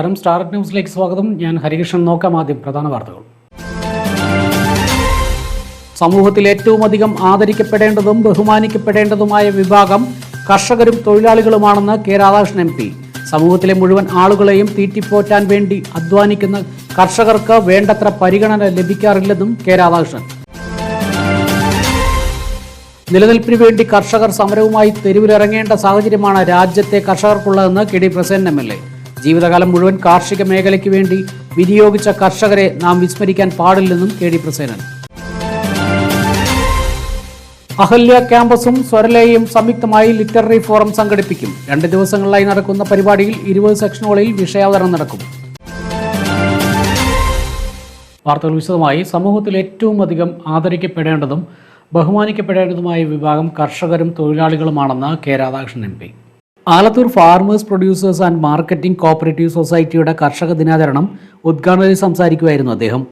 നമസ്കാരം. സ്റ്റാർ ന്യൂസിലേക്ക് സ്വാഗതം. ഞാൻ ഹരികൃഷ്ണൻ. നോക്കാം ആദ്യം പ്രധാന വാർത്തകൾ. സമൂഹത്തിൽ ഏറ്റവും അധികം ആദരിക്കപ്പെടേണ്ടതും ബഹുമാനിക്കപ്പെടേണ്ടതുമായ വിഭാഗം കർഷകരും തൊഴിലാളികളുമാണെന്ന് കെ രാധാകൃഷ്ണൻ എം പി. സമൂഹത്തിലെ മുഴുവൻ ആളുകളെയും തീറ്റിപ്പോറ്റാൻ വേണ്ടി അധ്വാനിക്കുന്ന കർഷകർക്ക് വേണ്ടത്ര പരിഗണന ലഭിക്കാറില്ലെന്നും കെ രാധാകൃഷ്ണൻ. നിലനിൽപ്പിന് വേണ്ടി കർഷകർ സമരവുമായി തെരുവിലിറങ്ങേണ്ട സാഹചര്യമാണ് രാജ്യത്തെ കർഷകർക്കുള്ളതെന്ന് K D Prasen M L A. ജീവിതകാലം മുഴുവൻ കാർഷിക മേഖലയ്ക്ക് വേണ്ടി വിനിയോഗിച്ച കർഷകരെ നാം വിസ്മരിക്കാൻ പാടില്ലെന്നും കെ ഡി പ്രസേനൻ. അഹല്യ ക്യാമ്പസും സ്വരലയും സംയുക്തമായി ലിറ്റററി ഫോറം സംഘടിപ്പിക്കും. രണ്ട് ദിവസങ്ങളിലായി നടക്കുന്ന പരിപാടിയിൽ ഇരുപത് സെക്ഷനുകളിൽ വിഷയാവതരണം നടക്കും. വാർത്തകൾ വിശദമായി. സമൂഹത്തിൽ ഏറ്റവും അധികം ആദരിക്കപ്പെടേണ്ടതും ബഹുമാനിക്കപ്പെടേണ്ടതുമായ വിഭാഗം കർഷകരും തൊഴിലാളികളുമാണെന്ന് K Radhakrishnan M P. Alathur farmers producers and marketing cooperative സൊസൈറ്റിയുടെ കർഷക ദിനാചരണം ഉദ്ഘാടനം ചെയ്ത് സംസാരിക്കുമായിരുന്നു അദ്ദേഹം.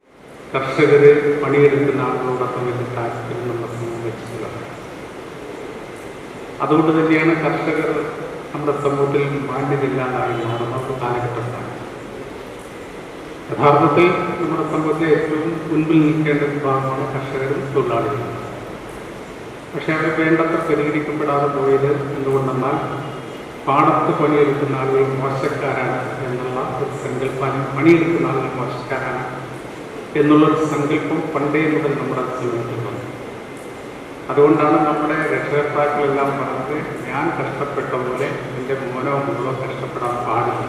കർഷകരെ പണിയെടുക്കുന്ന അതുകൊണ്ട് തന്നെയാണ് കർഷകർ നമ്മുടെ സമൂഹത്തിൽ മാന്യമില്ലാതായി മാറുന്ന ഒരു കാലഘട്ടത്തിലാണ് യഥാർത്ഥത്തിൽ നമ്മുടെ സമൂഹത്തിലെ ഏറ്റവും മുൻപിൽ നിൽക്കേണ്ട വിഭാഗമാണ് കർഷകരും തൊഴിലാളികളും. പക്ഷേ അവർ വേണ്ടത്ര പരിഹരിക്കപ്പെടാതെ പോയത് എന്തുകൊണ്ടെന്നാൽ പാടത്ത് പണിയെടുക്കുന്ന ആളുകൾ മോശക്കാരാണ് എന്നുള്ള ഒരു സങ്കല്പം പണിയെടുക്കുന്ന ആളുകൾ മോശക്കാരാണ് എന്നുള്ളൊരു സങ്കല്പം പണ്ടേ മുതൽ നമ്മുടെ ജീവിതത്തിൽ അതുകൊണ്ടാണ് നമ്മുടെ രക്ഷകർത്താക്കളെല്ലാം പറഞ്ഞത് ഞാൻ കഷ്ടപ്പെട്ട പോലെ എന്റെ മോനോ മോളോ കഷ്ടപ്പെടാൻ പാടില്ല.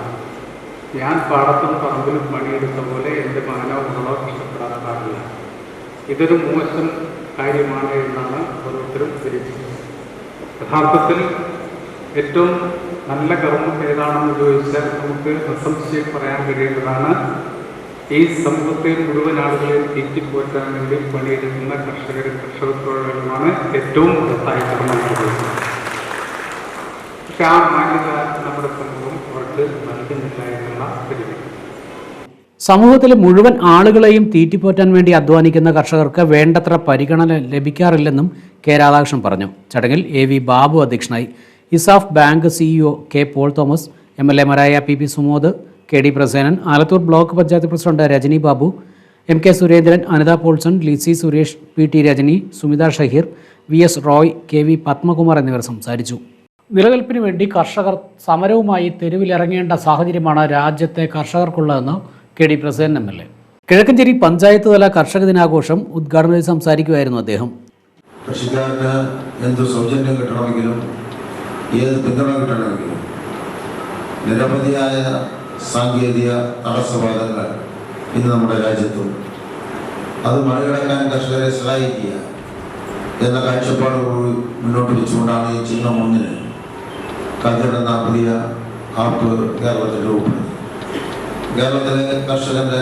ഞാൻ പാടത്തും പറമ്പിലും പണിയെടുത്ത പോലെ എന്റെ മകനോ മോളോ കഷ്ടപ്പെടാൻ പാടില്ല. ഇതൊരു മോശം കാര്യമാണ് എന്നാണ് ഓരോരുത്തരും തിരിച്ചത് യഥാർത്ഥത്തിൽ ഏറ്റവും നല്ല കർമ്മം ഏതാണെന്ന് ചോദിച്ചാൽ നമുക്ക് അസംശയം പറയാൻ കഴിയേണ്ടതാണ് ഈ സമൂഹത്തെ മുഴുവൻ ആളുകളെയും തീറ്റിപ്പോറ്റാൻ വേണ്ടി പണിയെടുക്കുന്ന കർഷകരും കർഷക തൊഴിലാളികളുമാണ് ഏറ്റവും മഹത്തായ കർമ്മം പക്ഷെ ആ മാന്യത നമ്മുടെ സമൂഹം അവർക്ക് നൽകുന്നില്ല എന്നുള്ള പരിധി സമൂഹത്തിലെ മുഴുവൻ ആളുകളെയും തീറ്റിപ്പോറ്റാൻ വേണ്ടി അധ്വാനിക്കുന്ന കർഷകർക്ക് വേണ്ടത്ര പരിഗണന ലഭിക്കാറില്ലെന്നും കെ രാധാകൃഷ്ണൻ പറഞ്ഞു. ചടങ്ങിൽ എ വി ബാബു അധ്യക്ഷനായി ESAF bank CEO K Paul Thomas M L എമാരായ P P Sumod K D Prasenan Alathur block panchayat president Rajani Babu M K Surendran Anitha Polson Lissy Suresh P T Rajani Sumitha Shaheer V S Roy K V Padmakumar എന്നിവർ സംസാരിച്ചു. നിലനിൽപ്പിന് വേണ്ടി കർഷകർ സമരവുമായി തെരുവിലിറങ്ങേണ്ട സാഹചര്യമാണ് രാജ്യത്തെ കർഷകർക്കുള്ളതെന്ന് K D Prasenan M L A Kizhakkanchery panchayat തല കർഷക ദിനാഘോഷം ഉദ്ഘാടനം ചെയ്ത് സംസാരിക്കുമായിരുന്നു അദ്ദേഹം. കൃഷിക്കാരന് എന്ത് സൗജന്യം കിട്ടണമെങ്കിലും ഏത് പിന്തുണ കിട്ടണമെങ്കിലും നിരവധിയായ സാങ്കേതിക തടസ്സവാദങ്ങൾ ഇന്ന് നമ്മുടെ രാജ്യത്തുണ്ട് അത് മറികടക്കാൻ കർഷകരെ സഹായിക്കുക എന്ന കാഴ്ചപ്പാടുകൾ മുന്നോട്ട് വെച്ചുകൊണ്ടാണ് ഈ ചിഹ്നം ഒന്നിന് കതിരെന്ന പുതിയ ആപ്പ് കേരളത്തിൽ രൂപപ്പെടുന്നത്. കേരളത്തിലെ കർഷകന്റെ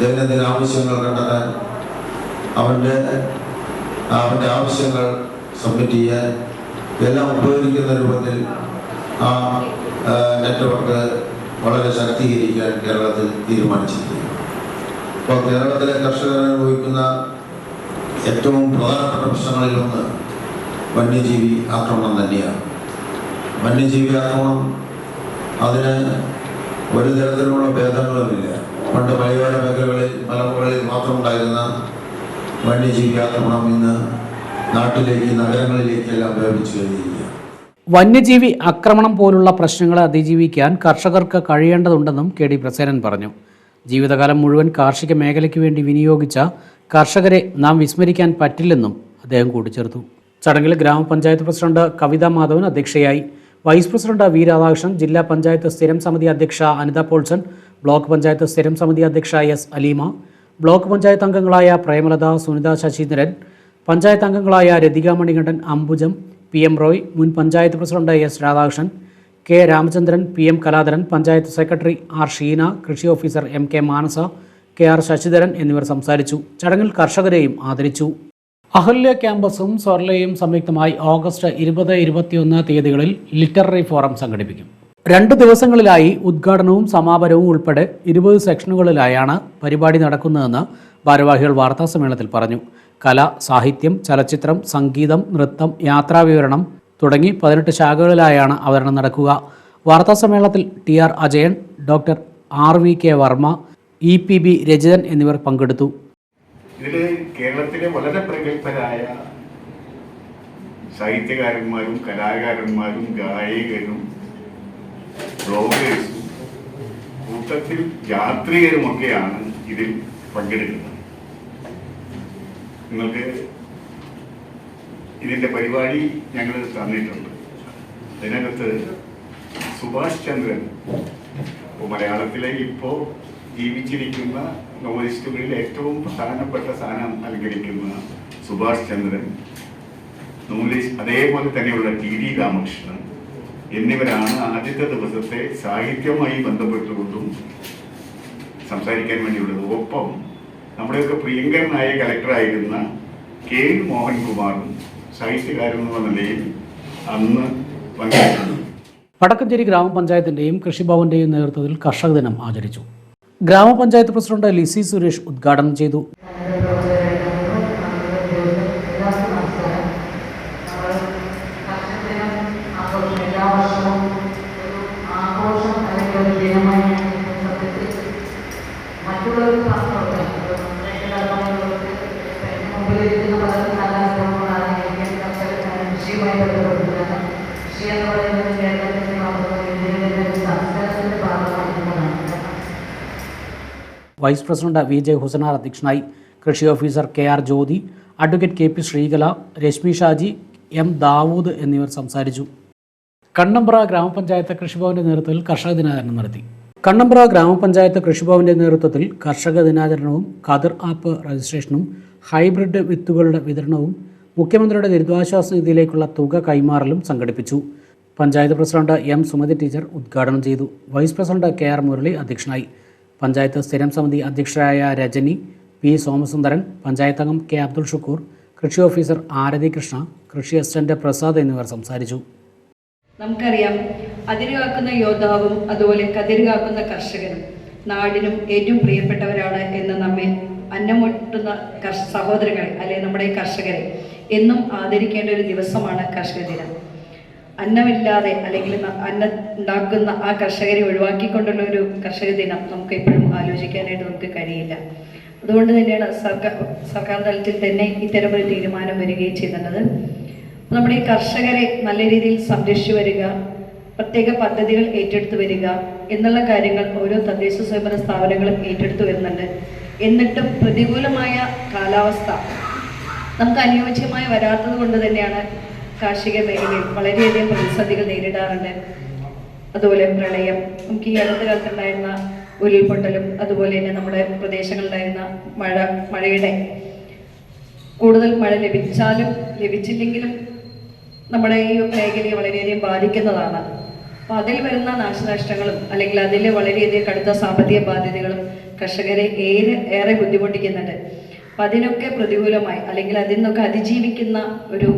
ദൈനംദിന ആവശ്യങ്ങൾ കണ്ടെത്താൻ അവന്റെ അവന്റെ ആവശ്യങ്ങൾ സബ്മിറ്റ് ചെയ്യാൻ എല്ലാം ഉപയോഗിക്കുന്ന രൂപത്തിൽ ആ നെറ്റ്വർക്ക് വളരെ ശക്തീകരിക്കാൻ കേരളത്തിൽ തീരുമാനിച്ചിരിക്കുന്നു. അപ്പോൾ കേരളത്തിലെ കർഷകർ അനുഭവിക്കുന്ന ഏറ്റവും പ്രധാനപ്പെട്ട പ്രശ്നങ്ങളിലൊന്ന് വന്യജീവി ആക്രമണം തന്നെയാണ്. വന്യജീവി ആക്രമണം അതിന് ഒരു തരത്തിലുള്ള ഭേദങ്ങളുമില്ല. പണ്ട് മലയോര മേഖലകളിൽ മലമുകളിൽ മാത്രമുണ്ടായിരുന്ന വന്യജീവി ആക്രമണം ഇന്ന് നാട്ടിലേക്ക് നഗരങ്ങളിലേക്കെല്ലാം വ്യാപിച്ചു കഴിഞ്ഞിരിക്കുക വന്യജീവി ആക്രമണം പോലുള്ള പ്രശ്നങ്ങളെ അതിജീവിക്കാൻ കർഷകർക്ക് കഴിയേണ്ടതുണ്ടെന്നും കെ ഡി പ്രസേനൻ പറഞ്ഞു. ജീവിതകാലം മുഴുവൻ കാർഷിക മേഖലയ്ക്ക് വേണ്ടി വിനിയോഗിച്ച കർഷകരെ നാം വിസ്മരിക്കാൻ പറ്റില്ലെന്നും അദ്ദേഹം കൂട്ടിച്ചേർത്തു. ചടങ്ങിൽ ഗ്രാമപഞ്ചായത്ത് പ്രസിഡന്റ് കവിത മാധവൻ അധ്യക്ഷയായി. വൈസ് പ്രസിഡന്റ് വി രാധാകൃഷ്ണൻ ജില്ലാ പഞ്ചായത്ത് സ്ഥിരം സമിതി അധ്യക്ഷ അനിത പോൾസൺ ബ്ലോക്ക് പഞ്ചായത്ത് സ്ഥിരം സമിതി അധ്യക്ഷ എസ് അലീമ ബ്ലോക്ക് പഞ്ചായത്ത് അംഗങ്ങളായ പ്രേമലത സുനിത ശശീന്ദ്രൻ പഞ്ചായത്ത് അംഗങ്ങളായ രതിക മണികണ്ഠൻ അംബുജം പി എം റോയ് മുൻ panchayat president S Radhakrishnan K Ramachandran P M Kaladharan panchayat secretary R Sheena കൃഷി officer M K Manasa K R Sasidharan എന്നിവർ സംസാരിച്ചു. ചടങ്ങിൽ കർഷകരെയും ആദരിച്ചു. അഹല്യ ക്യാമ്പസും സ്വർലയും സംയുക്തമായി ഓഗസ്റ്റ് ഇരുപത് ഇരുപത്തിയൊന്ന് തീയതികളിൽ ലിറ്റററി ഫോറം സംഘടിപ്പിക്കും. രണ്ട് ദിവസങ്ങളിലായി ഉദ്ഘാടനവും സമാപനവും ഉൾപ്പെടെ ഇരുപത് സെക്ഷനുകളിലായാണ് പരിപാടി നടക്കുന്നതെന്ന് ഭാരവാഹികൾ വാർത്താസമ്മേളനത്തിൽ പറഞ്ഞു. കല സാഹിത്യം ചലച്ചിത്രം സംഗീതം നൃത്തം യാത്രാവിവരണം തുടങ്ങി പതിനെട്ട് ശാഖകളിലായാണ് അവതരണം നടക്കുക. വാർത്താ സമ്മേളനത്തിൽ T R Ajayan doctor R V K Varma E P B Rajithan എന്നിവർ പങ്കെടുത്തു. ഇതിൽ കേരളത്തിലെ വളരെ പ്രഗത്ഭരായ സാഹിത്യകാരന്മാരും കലാകാരന്മാരും ഗായകരും കൂട്ടത്തിൽ യാത്രികരുമൊക്കെയാണ് ഇതിൽ പങ്കെടുക്കുന്നത്. നിങ്ങൾക്ക് ഇതിന്റെ പരിപാടി ഞങ്ങൾ തന്നിട്ടുണ്ട്. അതിനകത്ത് സുഭാഷ് ചന്ദ്രൻ ഇപ്പോൾ മലയാളത്തിലെ ഇപ്പോൾ ജീവിച്ചിരിക്കുന്ന നോവലിസ്റ്റുകളിൽ ഏറ്റവും പ്രധാനപ്പെട്ട സ്ഥാനം അലങ്കരിക്കുന്ന സുഭാഷ് ചന്ദ്രൻ നോവലിസ്റ്റ് അതേപോലെ തന്നെയുള്ള ടി ഡി രാമകൃഷ്ണൻ എന്നിവരാണ് ആദ്യത്തെ ദിവസത്തെ സാഹിത്യവുമായി ബന്ധപ്പെട്ടുകൊണ്ടും സംസാരിക്കാൻ വേണ്ടിയുള്ളത്. ഒപ്പം നമ്മുടെയൊക്കെ പ്രിയങ്കരനായ കലക്ടറായിരുന്ന കെ മോഹൻകുമാറും സാഹിത്യകാരൻ എന്ന നിലയിൽ അന്ന് പങ്കെടുത്തു. വടക്കഞ്ചേരി ഗ്രാമപഞ്ചായത്തിന്റെയും കൃഷിഭവന്റെയും നേതൃത്വത്തിൽ കർഷക ദിനം ആചരിച്ചു. ഗ്രാമപഞ്ചായത്ത് പ്രസിഡന്റ് ലിസി സുരേഷ് ഉദ്ഘാടനം ചെയ്തു എല്ലാ വർഷവും ഒരു ആഘോഷം അല്ലെങ്കിൽ ഒരു ദിനമായി സത്യത്തിൽ മറ്റുള്ളവർക്ക് പറഞ്ഞുകൊടുക്കാൻ മുമ്പിലിരിക്കുന്ന പലരും നല്ല അനുഭവങ്ങളാണ് എനിക്ക് കർഷകർ കൃഷിയുമായി ബന്ധപ്പെടുന്നത് കൃഷി എന്ന് പറയുന്നത് കേരളത്തിന്റെ മാത്രമല്ല ഇന്ത്യയിലെ ഒരു സംസ്കാരത്തിന്റെ ഭാഗമായിട്ടുള്ളതാണ് vice president V J Husanar അധ്യക്ഷനായി കൃഷി officer K R Jyothi advocate K P Sreekala Reshmi Shaji M Dawood എന്നിവർ സംസാരിച്ചു. കണ്ണമ്പ്ര ഗ്രാമപഞ്ചായത്ത് കൃഷിഭവന്റെ നേതൃത്വത്തിൽ കർഷക ദിനാചരണം നടത്തി. കണ്ണമ്പ്ര ഗ്രാമപഞ്ചായത്ത് കൃഷിഭവന്റെ നേതൃത്വത്തിൽ കർഷക ദിനാചരണവും കതിർ ആപ്പ് രജിസ്ട്രേഷനും ഹൈബ്രിഡ് വിത്തുകളുടെ വിതരണവും മുഖ്യമന്ത്രിയുടെ ദുരിതാശ്വാസ നിധിയിലേക്കുള്ള തുക കൈമാറലും സംഘടിപ്പിച്ചു. Panchayat president M Sumathi teacher ഉദ്ഘാടനം ചെയ്തു. Vice president K R Murali അധ്യക്ഷനായി. പഞ്ചായത്ത് സ്ഥിരം സമിതി അധ്യക്ഷരായ രജനി പി സോമസുന്ദരൻ പഞ്ചായത്ത് അംഗം കെ അബ്ദുൾ ഷുക്കൂർ കൃഷി ഓഫീസർ ആരതി കൃഷ്ണ കൃഷി അസിസ്റ്റന്റ് പ്രസാദ് എന്നിവർ സംസാരിച്ചു. നമുക്കറിയാം അതിരുകാക്കുന്ന യോദ്ധാവും അതുപോലെ കതിരുകാക്കുന്ന കർഷകനും നാടിനും ഏറ്റവും പ്രിയപ്പെട്ടവരാണ് എന്ന് നമ്മെ അന്നമൊട്ടുന്ന സഹോദരങ്ങളെ അല്ലെങ്കിൽ നമ്മുടെ കർഷകരെ എന്നും ആദരിക്കേണ്ട ഒരു ദിവസമാണ് കർഷക ദിനം. അന്നമില്ലാതെ അല്ലെങ്കിൽ അന്ന ഉണ്ടാക്കുന്ന ആ കർഷകരെ ഒഴിവാക്കിക്കൊണ്ടുള്ള ഒരു കർഷക ദിനം നമുക്ക് എപ്പോഴും ആലോചിക്കാനായിട്ട് നമുക്ക് കഴിയില്ല. അതുകൊണ്ട് തന്നെയാണ് സർക്കാർ സർക്കാർ തലത്തിൽ തന്നെ ഇത്തരമൊരു തീരുമാനം വരികയും ചെയ്യുന്നത് നമ്മുടെ ഈ കർഷകരെ നല്ല രീതിയിൽ സംരക്ഷിച്ചു വരിക പ്രത്യേക പദ്ധതികൾ ഏറ്റെടുത്ത് വരിക എന്നുള്ള കാര്യങ്ങൾ ഓരോ തദ്ദേശ സ്വയംഭരണ സ്ഥാപനങ്ങളും ഏറ്റെടുത്ത് വരുന്നുണ്ട്. എന്നിട്ടും പ്രതികൂലമായ കാലാവസ്ഥ നമുക്ക് അനുയോജ്യമായി വരാത്തത് കൊണ്ട് തന്നെയാണ് കാർഷിക മേഖലയിൽ വളരെയധികം പ്രതിസന്ധികൾ നേരിടാറുണ്ട്. അതുപോലെ പ്രളയം നമുക്ക് ഈ അടുത്ത കാലത്തുണ്ടായിരുന്ന ഉരുൾപൊട്ടലും അതുപോലെ തന്നെ നമ്മുടെ പ്രദേശങ്ങളിലായിരുന്ന മഴ മഴയുടെ കൂടുതൽ മഴ ലഭിച്ചാലും ലഭിച്ചില്ലെങ്കിലും നമ്മുടെ ഈ മേഖലയെ വളരെയധികം ബാധിക്കുന്നതാണ്. അപ്പോൾ അതിൽ വരുന്ന നാശനഷ്ടങ്ങളും അല്ലെങ്കിൽ അതിൽ വളരെയധികം കടുത്ത സാമ്പത്തിക ബാധ്യതകളും കർഷകരെ ഏറെ ഏറെ ബുദ്ധിമുട്ടിക്കുന്നുണ്ട്. അപ്പം അതിനൊക്കെ പ്രതികൂലമായി അല്ലെങ്കിൽ അതിൽ നിന്നൊക്കെ അതിജീവിക്കുന്ന ഒരു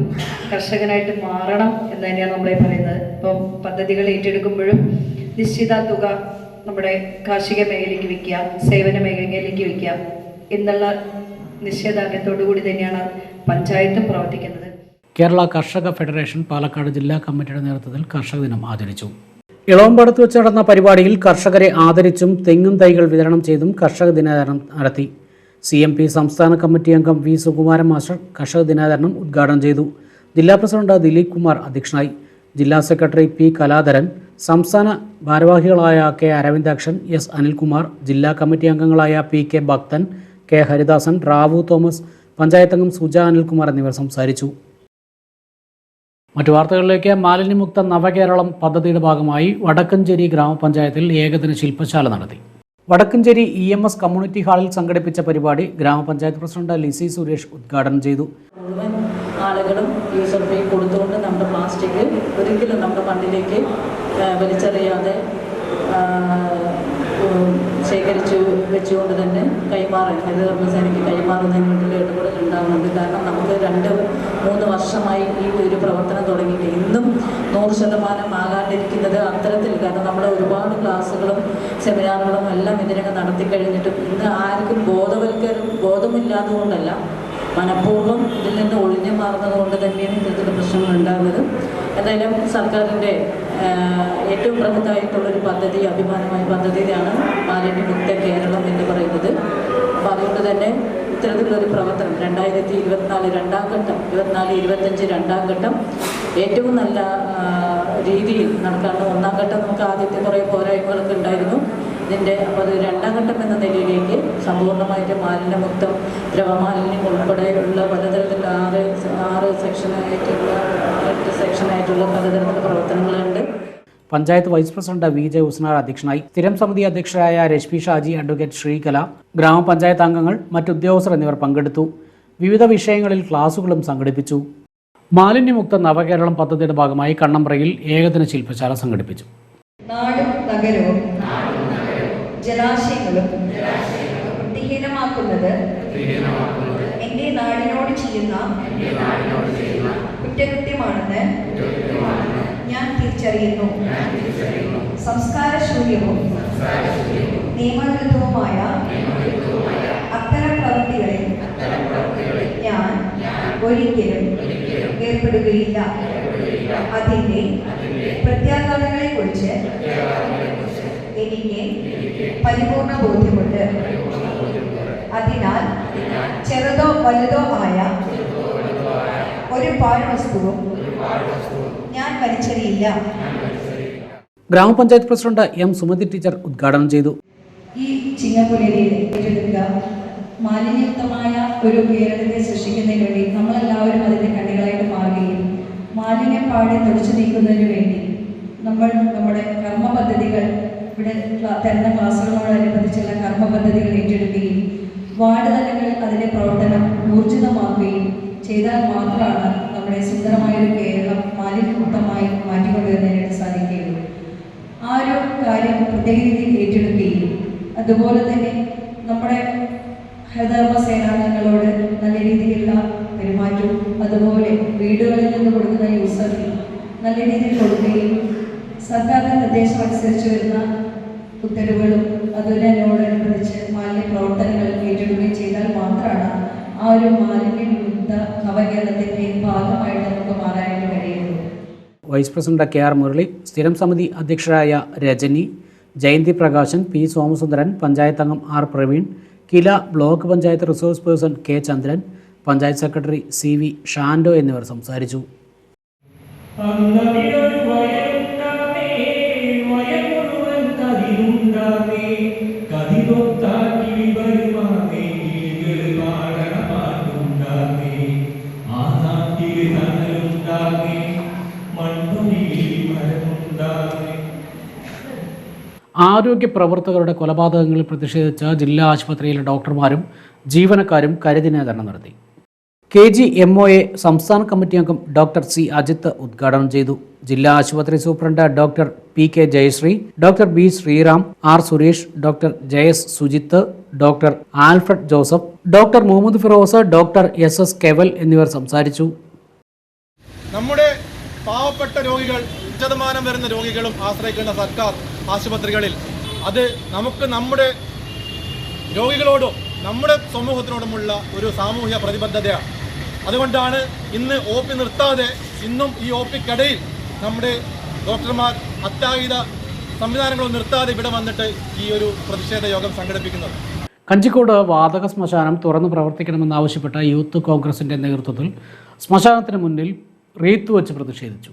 കർഷകനായിട്ട് മാറണം എന്ന് തന്നെയാണ് നമ്മളെ പറയുന്നത്. ഇപ്പം പദ്ധതികൾ ഏറ്റെടുക്കുമ്പോഴും നിശ്ചിത തുക നമ്മുടെ കാർഷിക മേഖലയ്ക്ക് വിൽക്കുക സേവന മേഖലയിലേക്ക് വിൽക്കുക എന്നുള്ള നിശ്ചയദാർഢ്യത്തോടു കൂടി തന്നെയാണ് പഞ്ചായത്തും പ്രവർത്തിക്കുന്നത്. കേരള കർഷക ഫെഡറേഷൻ പാലക്കാട് ജില്ലാ കമ്മിറ്റിയുടെ നേതൃത്വത്തിൽ കർഷക ദിനം ആചരിച്ചു. ഇളവമ്പടത്ത് വെച്ച് നടന്ന പരിപാടിയിൽ കർഷകരെ ആദരിച്ചും തെങ്ങും തൈകൾ വിതരണം ചെയ്തും കർഷക ദിനാചരണം നടത്തി. സി എം പി സംസ്ഥാന കമ്മിറ്റി അംഗം വി സുകുമാരൻ മാസ്റ്റർ കർഷക ദിനാചരണം ഉദ്ഘാടനം ചെയ്തു. ജില്ലാ പ്രസിഡന്റ് ദിലീപ് കുമാർ അധ്യക്ഷനായി. ജില്ലാ സെക്രട്ടറി പി കലാധരൻ സംസ്ഥാന ഭാരവാഹികളായ കെ അരവിന്ദാക്ഷൻ എസ് അനിൽകുമാർ ജില്ലാ കമ്മിറ്റി അംഗങ്ങളായ P K Bhakthan K Haridasan Rao Thomas panchayat അംഗം സുജ അനിൽകുമാർ എന്നിവർ സംസാരിച്ചു. മറ്റു വാർത്തകളിലേക്ക് മാലിന്യമുക്ത നവകേരളം പദ്ധതിയുടെ ഭാഗമായി വടക്കഞ്ചേരി ഗ്രാമപഞ്ചായത്തിൽ ഏകദിന ശില്പശാല നടത്തി. Vadakkanchery E M S community ഹാളിൽ സംഘടിപ്പിച്ച പരിപാടി ഗ്രാമപഞ്ചായത്ത് പ്രസിഡന്റ് ലിസി സുരേഷ് ഉദ്ഘാടനം ചെയ്തു. മുഴുവൻ ആളുകളും യൂസർ ഫീ കൊടുത്തുകൊണ്ട് നമ്മുടെ പ്ലാസ്റ്റിക് ഒരിക്കലും നമ്മുടെ മണ്ണിലേക്ക് വലിച്ചെറിയാതെ ശേഖരിച്ചു വെച്ചുകൊണ്ട് തന്നെ കൈമാറാൻ ഹരിതകർമ്മസേനയ്ക്ക് കൈമാറുന്നതിന് വേണ്ടിയുള്ള ഇടപെടൽ ഉണ്ടാകുന്നുണ്ട്. കാരണം നമുക്ക് രണ്ട് മൂന്ന് വർഷമായി ഈ ഒരു പ്രവർത്തനം തുടങ്ങിയിട്ട് ഇന്നും നൂറ് ശതമാനം ആകാണ്ടിരിക്കുന്നത് അത്തരത്തിൽ. കാരണം നമ്മൾ ഒരുപാട് ക്ലാസ്സുകളും സെമിനാറുകളും എല്ലാം ഇതിനകം നടത്തി കഴിഞ്ഞിട്ടും ഇന്ന് ആർക്കും ബോധവൽക്കരണം ബോധമില്ലാത്തതുകൊണ്ടല്ല. മനഃപൂർവം ഇതിൽ നിന്ന് ഒഴിഞ്ഞു മാറുന്നത് കൊണ്ട് തന്നെയാണ് ഇത്തരത്തിലുള്ള പ്രശ്നങ്ങൾ ഉണ്ടാകുന്നത്. എന്തായാലും സർക്കാരിന്റെ ഏറ്റവും പ്രമുഖമായിട്ടുള്ളൊരു പദ്ധതി അഭിമാനമായ പദ്ധതിയാണ് മാലിന്യമുക്ത കേരളം എന്ന് പറയുന്നത്. അപ്പോൾ അതുകൊണ്ട് തന്നെ ഇത്തരത്തിലുള്ളൊരു പ്രവർത്തനം രണ്ടായിരത്തി ഇരുപത്തിനാല് രണ്ടാം ഘട്ടം ഇരുപത്തിനാല് ഇരുപത്തഞ്ച് രണ്ടാം ഘട്ടം ഏറ്റവും നല്ല രീതിയിൽ നടക്കാണ്ട് ഒന്നാം ഘട്ടം നമുക്ക് ആദ്യത്തെ കുറേ പോരായ്മകളൊക്കെ ഉണ്ടായിരുന്നു. ഇതിന്റെ അപ്പോൾ അത് രണ്ടാം ഘട്ടം എന്ന നിലയിലേക്ക് സമ്പൂർണമായിട്ട് മാലിന്യമുക്തം ദ്രവമാലിന്യം ഉൾപ്പെടെയുള്ള പലതരത്തിലുള്ള ആറ് ആറ് സെക്ഷനായിട്ടുള്ള എട്ട് സെക്ഷനായിട്ടുള്ള പലതരത്തിലുള്ള പ്രവർത്തനങ്ങളുണ്ട്. Panchayat vice president V J Usnar അധ്യക്ഷനായി സ്ഥിരം സമിതി അധ്യക്ഷരായ രശ്മി ഷാജി അഡ്വക്കേറ്റ് ശ്രീകല ഗ്രാമപഞ്ചായത്ത് അംഗങ്ങൾ മറ്റുദ്യോഗസ്ഥർ എന്നിവർ പങ്കെടുത്തു. വിവിധ വിഷയങ്ങളിൽ ക്ലാസുകളും സംഘടിപ്പിച്ചു. മാലിന്യമുക്ത നവകേരളം പദ്ധതിയുടെ ഭാഗമായി കണ്ണമ്പ്രയിൽ ഏകദിന ശില്പശാല സംഘടിപ്പിച്ചു. നാടും നഗരവും ജലാശയങ്ങളും വൃത്തിഹീനമാക്കുന്നത് എന്റെ നാടിനോട് ചെയ്യുന്ന കുറ്റകൃത്യമാണെന്ന് ഞാൻ തിരിച്ചറിയുന്നു. സംസ്കാര ശൂന്യവും നിയമവിരുദ്ധവുമായ അത്തരം പ്രവൃത്തികളിൽ ഞാൻ ഒരിക്കലും ഏർപ്പെടുകയില്ല. അതിന്റെ പ്രത്യാഘാതങ്ങളെക്കുറിച്ച് എനിക്ക് പരിപൂർണ ബോധ്യമുണ്ട്. അതിനാൽ ചെറുതോ വലുതോ ആയ ഒരു പാഴ്വസ്തുവും ഞാൻ വലിച്ചെറിയില്ല. ഗ്രാമപഞ്ചായത്ത് പ്രസിഡന്റ് എം സുമതി ടീച്ചർ ഉദ്ഘാടനം ചെയ്തു. ഈ ചിങ്ങപ്പുലരിയിലെ ഏറ്റെടുക്കുക. മാലിന്യമുക്തമായ ഒരു കേരളത്തെ സൃഷ്ടിക്കുന്നതിന് വേണ്ടി നമ്മളെല്ലാവരും അതിന്റെ കണ്ണികളായിട്ട് മാറുകയും മാലിന്യം പാടി തുടച്ചു നീക്കുന്നതിന് വേണ്ടി നമ്മൾ നമ്മുടെ കർമ്മ പദ്ധതികൾ ഇവിടെ തരുന്ന ക്ലാസ്സുകളോടനുബന്ധിച്ചുള്ള കർമ്മ പദ്ധതികൾ ഏറ്റെടുക്കുകയും വാർഡ് തലങ്ങളിൽ അതിന്റെ പ്രവർത്തനം ഊർജിതമാക്കുകയും ചെയ്താൽ മാത്രമാണ് നമ്മുടെ സുന്ദരമായൊരു കേരളം മാലിന്യമുക്തമായി മാറ്റിക്കൊണ്ടുവരുന്നതിനായിട്ട് സാധിക്കുകയുള്ളൂ. ആ ഒരു കാര്യം പ്രത്യേക രീതിയിൽ ഏറ്റെടുക്കുകയും അതുപോലെ തന്നെ നമ്മുടെ ഹരിതകർമ്മ സേനാംഗങ്ങളോട് നല്ല രീതിയിലുള്ള പെരുമാറ്റവും അതുപോലെ വീടുകളിൽ നിന്ന് കൊടുക്കുന്ന യൂസറിൽ നല്ല രീതിയിൽ കൊടുക്കുകയും സർക്കാരിന്റെ നിർദ്ദേശം അനുസരിച്ച് വരുന്ന ഉത്തരവുകളും അതിനോടനുബന്ധിച്ച് മാലിന്യ പ്രവർത്തനങ്ങൾ ഏറ്റെടുക്കുകയും ചെയ്താൽ മാത്രമാണ് ആ ഒരു മാലിന്യ വിരുദ്ധ നവകേരളത്തിന്റെ ഭാഗമായിട്ട് നമുക്ക് മാറാനായിട്ട് കഴിയുള്ളൂ. Vice president K R Murali സ്ഥിരം സമിതി അധ്യക്ഷരായ രജനി ജയന്തി പ്രകാശൻ പി സോമസുന്ദരൻ പഞ്ചായത്ത് അംഗം R Praveen KILA block panchayat resource person K Chandran panchayat secretary C V Shando എന്നിവർ സംസാരിച്ചു. ആരോഗ്യ പ്രവർത്തകരുടെ കൊലപാതകങ്ങളിൽ പ്രതിഷേധിച്ച് ജില്ലാ ആശുപത്രിയിലെ ഡോക്ടർമാരും ജീവനക്കാരും കരുതിനേതരണം നടത്തി. K G M O A സംസ്ഥാന കമ്മിറ്റി അംഗം ഡോക്ടർ സി അജിത്ത് ഉദ്ഘാടനം ചെയ്തു. ജില്ലാ ആശുപത്രി superintendent doctor P K Jayasree doctor B Sreeram R Suresh doctor Jayas Sujith doctor Alfred Joseph doctor Muhammed Firoz doctor S S Keval എന്നിവർ സംസാരിച്ചു. നമ്മുടെ പാവപ്പെട്ട രോഗികൾ ഉച്ചതമാനം വരുന്ന രോഗികളും ആശ്രയിക്കേണ്ട സർക്കാർ ആശുപത്രികളിൽ. അത് നമുക്ക് നമ്മുടെ രോഗികളോടും നമ്മുടെ സമൂഹത്തിനോടുമുള്ള ഒരു സാമൂഹ്യ പ്രതിബദ്ധതയാണ്. അതുകൊണ്ടാണ് ഇന്ന് ഒ പി നിർത്താതെ ഇന്നും ഈ ഒ പിക്കടയിൽ നമ്മുടെ ഡോക്ടർമാർ അത്യാഹിത സംവിധാനങ്ങളും നിർത്താതെ ഇവിടെ വന്നിട്ട് ഈ ഒരു പ്രതിഷേധ യോഗം സംഘടിപ്പിക്കുന്നത്. കഞ്ചിക്കോട് വാതക ശ്മശാനം തുറന്നു പ്രവർത്തിക്കണമെന്നാവശ്യപ്പെട്ട യൂത്ത് കോൺഗ്രസിന്റെ നേതൃത്വത്തിൽ ശ്മശാനത്തിന് മുന്നിൽ റീത്ത് വെച്ച് പ്രതിഷേധിച്ചു.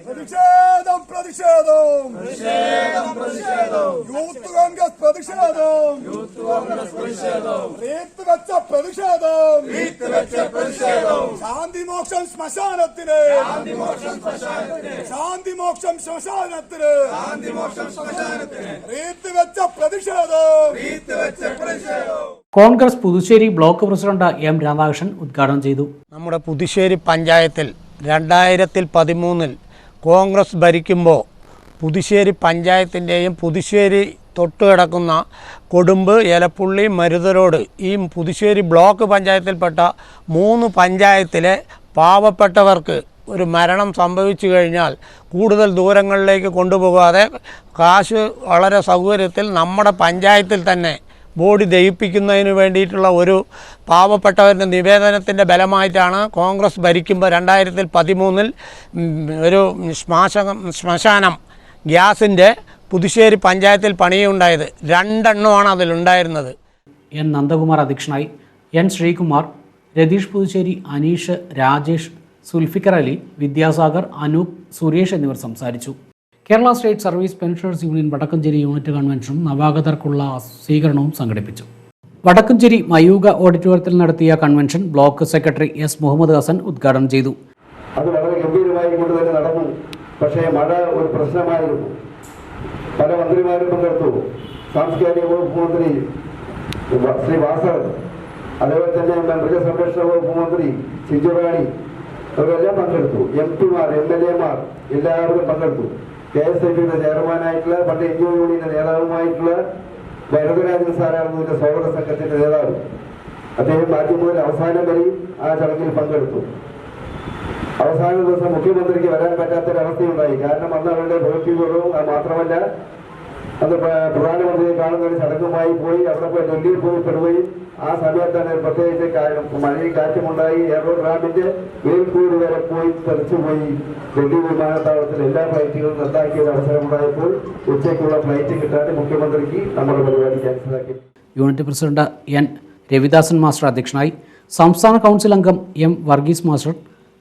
പ്രതിഷേധം പ്രതിഷേധം യൂത്ത് കോൺഗ്രസ് പ്രതിഷേധം യൂത്ത് കോൺഗ്രസ് പ്രതിഷേധം റീത്ത് വെച്ച പ്രതിഷേധം റീത്ത് വെച്ച പ്രതിഷേധം ശാന്തിമോക്ഷം ശ്മശാനത്തിന് ശാന്തിമോക്ഷം ശ്മശാനത്തിന് ശാന്തിമോക്ഷം ശ്മശാനത്തിന് ശാന്തിമോക്ഷം ശ്മശാനത്തിന് റീത്ത് വെച്ച പ്രതിഷേധം റീത്ത് വെച്ച പ്രതിഷേധം Congress Puthussery block president M Radhakrishnan ഉദ്ഘാടനം ചെയ്തു. നമ്മുടെ പുതുശ്ശേരി പഞ്ചായത്തിൽ രണ്ടായിരത്തിൽ പതിമൂന്നിൽ കോൺഗ്രസ് ഭരിക്കുമ്പോൾ പുതുശ്ശേരി പഞ്ചായത്തിന്റെയും പുതുശ്ശേരി തൊട്ട് കിടക്കുന്ന കൊടുമ്പ് എലപ്പുള്ളി മരുതരോട് ഈ പുതുശ്ശേരി ബ്ലോക്ക് പഞ്ചായത്തിൽപ്പെട്ട മൂന്ന് പഞ്ചായത്തിലെ പാവപ്പെട്ടവർക്ക് ഒരു മരണം സംഭവിച്ചു കഴിഞ്ഞാൽ കൂടുതൽ ദൂരങ്ങളിലേക്ക് കൊണ്ടുപോകാതെ കാശ് വളരെ സൗകര്യത്തിൽ നമ്മുടെ പഞ്ചായത്തിൽ തന്നെ ബോഡി ദഹിപ്പിക്കുന്നതിന് വേണ്ടിയിട്ടുള്ള ഒരു പാവപ്പെട്ടവരുടെ നിവേദനത്തിന്റെ ബലമായിട്ടാണ് കോൺഗ്രസ് ഭരിക്കുമ്പോൾ രണ്ടായിരത്തിൽ പതിമൂന്നിൽ ഒരു ശ്മശാനം ശ്മശാനം ഗ്യാസിന്റെ പുതുശ്ശേരി പഞ്ചായത്തിൽ പണിയുണ്ടായത്. രണ്ടെണ്ണമാണ് അതിലുണ്ടായിരുന്നത്. എൻ നന്ദകുമാർ അധ്യക്ഷനായി എൻ ശ്രീകുമാർ രതീഷ് പുതുശ്ശേരി അനീഷ് രാജേഷ് സുൽഫിക്കർ അലി വിദ്യാസാഗർ അനൂപ് സുരേഷ് എന്നിവർ സംസാരിച്ചു. Kerala state service pensioners union Vadakkanchery unit കൺവെൻഷനും നവാഗതർക്കുള്ള സ്വീകരണവും സംഘടിപ്പിച്ചു. വടക്കഞ്ചേരി മയൂക ഓഡിറ്റോറിയത്തിൽ നടത്തിയ convention block secretary S Muhammed Hasan ഉദ്ഘാടനം ചെയ്തു. അത് വളരെ ഗംഭീരമായി കൊണ്ട് തന്നെ നടന്നു. പക്ഷേ മഴ ഒരു പ്രശ്നമായിരുന്നു. പല മന്ത്രിമാരും പങ്കെടുത്തു. സാംസ്കാരിക വകുപ്പ് മന്ത്രി ശ്രീ വാസവൻ അതേപോലെ തന്നെ മൃഗസംരക്ഷണ വകുപ്പ് മന്ത്രി സിജുറാണി അവരെല്ലാം പങ്കെടുത്തു. എം പിമാർ എം എൽ എമാർ എല്ലാവരും പങ്കെടുത്തു. കെ എസ് ഐ പിയുടെ ചെയർമാനായിട്ടുള്ള പണ്ട് എൻ ജി ഒ യൂണിയന്റെ നേതാവുമായിട്ടുള്ള ഭരതരാജൻ സാറാണ് ഇതിന്റെ സ്വാഗത സംഘത്തിന്റെ നേതാവ്. അദ്ദേഹം ആദ്യം അവസാനം വരെ ആ ചടങ്ങിൽ പങ്കെടുത്തു. അവസാന ദിവസം മുഖ്യമന്ത്രിക്ക് വരാൻ പറ്റാത്തൊരവസ്ഥയുണ്ടായി. കാരണം അന്ന് അവരുടെ പ്രവൃത്തി മാത്രമല്ല പ്ര- പ്രധാനമന്ത്രിയെ കാണുന്ന ഒരു ചടങ്ങുമായി പോയി അവിടെ പോയി ഡൽഹിയിൽ പോയി പെടുകയും ആ സമയത്താണ് പ്രത്യേകിച്ച് മഴയും കാറ്റുമുണ്ടായി എയർപോർട്ട് കൂടി വരെ പോയി തെറിച്ചുപോയി ഡൽഹി വിമാനത്താവളത്തിൽ എല്ലാ ഫ്ലൈറ്റുകളും റദ്ദാക്കിയ ഒരു അവസരമുണ്ടായപ്പോൾ ഉച്ചയ്ക്കുള്ള ഫ്ലൈറ്റ് കിട്ടാതെ മുഖ്യമന്ത്രിക്ക് നമ്മുടെ പരിപാടി ക്യാൻസലാക്കി unit president N. Ravidasan master അധ്യക്ഷനായി. സംസ്ഥാന കൗൺസിൽ അംഗം M. Varghese master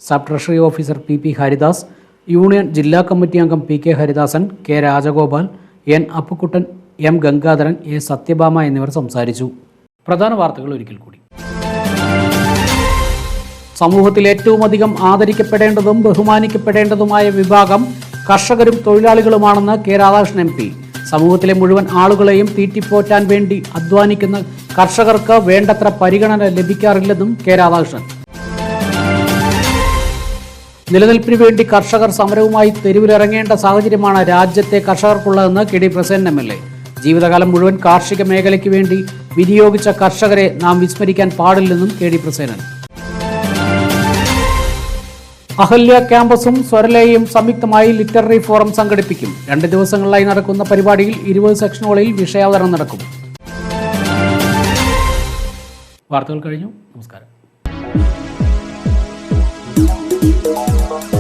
sub treasury officer P P Haridas union ജില്ലാ കമ്മിറ്റി അംഗം P K Haridasan K Rajagopal N Appukuttan M Gangadharan A Sathyabhama എന്നിവർ സംസാരിച്ചു. പ്രധാന വാർത്തകൾ ഒരിക്കൽ കൂടി. സമൂഹത്തിൽ ഏറ്റവും അധികം ആദരിക്കപ്പെടേണ്ടതും ബഹുമാനിക്കപ്പെടേണ്ടതുമായ വിഭാഗം കർഷകരും തൊഴിലാളികളുമാണെന്ന് കെ രാധാകൃഷ്ണൻ എം പി. സമൂഹത്തിലെ മുഴുവൻ ആളുകളെയും തീറ്റിപ്പോറ്റാൻ വേണ്ടി അധ്വാനിക്കുന്ന കർഷകർക്ക് വേണ്ടത്ര പരിഗണന ലഭിക്കാറില്ലെന്നും കെ രാധാകൃഷ്ണൻ. നിലനിൽപ്പിന് വേണ്ടി കർഷകർ സമരവുമായി തെരുവിലിറങ്ങേണ്ട സാഹചര്യമാണ് രാജ്യത്തെ കർഷകർക്കുള്ളതെന്ന് K D Prasenan M L A. ജീവിതകാലം മുഴുവൻ കാർഷിക മേഖലയ്ക്ക് വേണ്ടി വിനിയോഗിച്ച കർഷകരെ നാം വിസ്മരിക്കാൻ പാടില്ലെന്നും കെ ഡി പ്രസേനൻ അഹല്യ ക്യാമ്പസും സ്വരലയും സംയുക്തമായി ലിറ്റററി ഫോറം സംഘടിപ്പിക്കും. രണ്ട് ദിവസങ്ങളിലായി നടക്കുന്ന പരിപാടിയിൽ ഇരുപത് സെക്ഷനുകളിൽ വിഷയാവതരണം നടക്കും. വാർത്തകൾ കഴിഞ്ഞു. നമസ്കാരം. thank you.